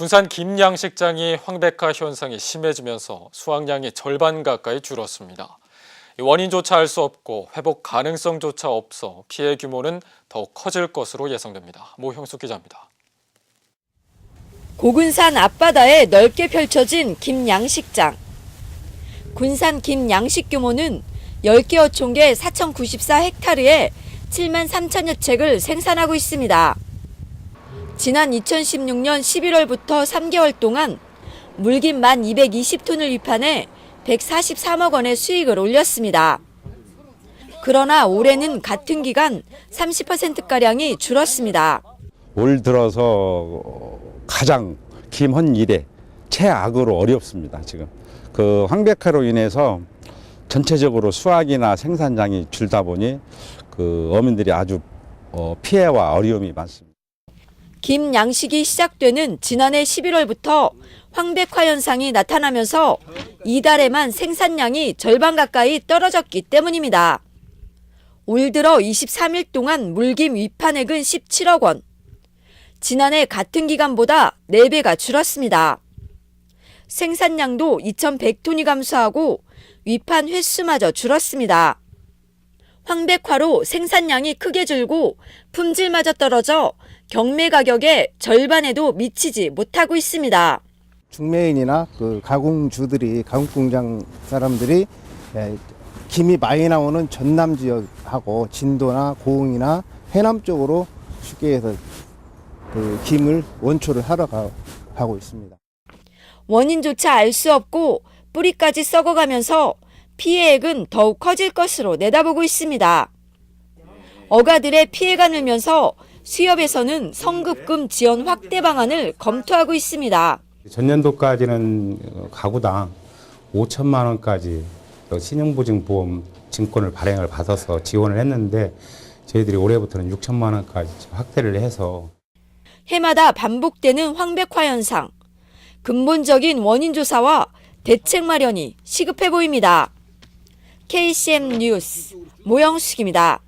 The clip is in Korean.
군산 김양식장이 황백화 현상이 심해지면서 수확량이 절반 가까이 줄었습니다. 이 원인조차 알 수 없고 회복 가능성조차 없어 피해 규모는 더욱 커질 것으로 예상됩니다. 모형수 기자입니다. 고군산 앞바다에 넓게 펼쳐진 김양식장. 군산 김양식 규모는 10개 어촌계 4,094헥타르에 7만 3천여 책을 생산하고 있습니다. 지난 2016년 11월부터 3개월 동안 물김 만 220톤을 위판해 143억 원의 수익을 올렸습니다. 그러나 올해는 같은 기간 30%가량이 줄었습니다. 올 들어서 가장 김헌 이래 최악으로 어렵습니다. 지금 그 황백화로 인해서 전체적으로 수확이나 생산량이 줄다 보니 그 어민들이 아주 어, 피해와 어려움이 많습니다. 김 양식이 시작되는 지난해 11월부터 황백화 현상이 나타나면서 이달에만 생산량이 절반 가까이 떨어졌기 때문입니다. 올 들어 23일 동안 물김 위판액은 17억 원. 지난해 같은 기간보다 4배가 줄었습니다. 생산량도 2,100톤이 감소하고 위판 횟수마저 줄었습니다. 황백화로 생산량이 크게 줄고 품질마저 떨어져 경매 가격의 절반에도 미치지 못하고 있습니다. 중매인이나 그 가공주들이 가공 공장 사람들이 예, 김이 많이 나오는 전남 지역하고 진도나 고흥이나 해남 쪽으로 쉽게 해서 그 김을 원초를 하러 가, 가고 있습니다. 원인조차 알 수 없고 뿌리까지 썩어가면서 피해액은 더욱 커질 것으로 내다보고 있습니다. 어가들의 피해가 늘면서 수협에서는 성급금 지원 확대 방안을 검토하고 있습니다. 전년도까지는 가구당 5천만 원까지 신용보증보험 증권을 발행을 받아서 지원을 했는데 저희들이 올해부터는 6천만 원까지 확대를 해서 해마다 반복되는 황백화 현상. 근본적인 원인 조사와 대책 마련이 시급해 보입니다. KCM 뉴스 모영숙입니다.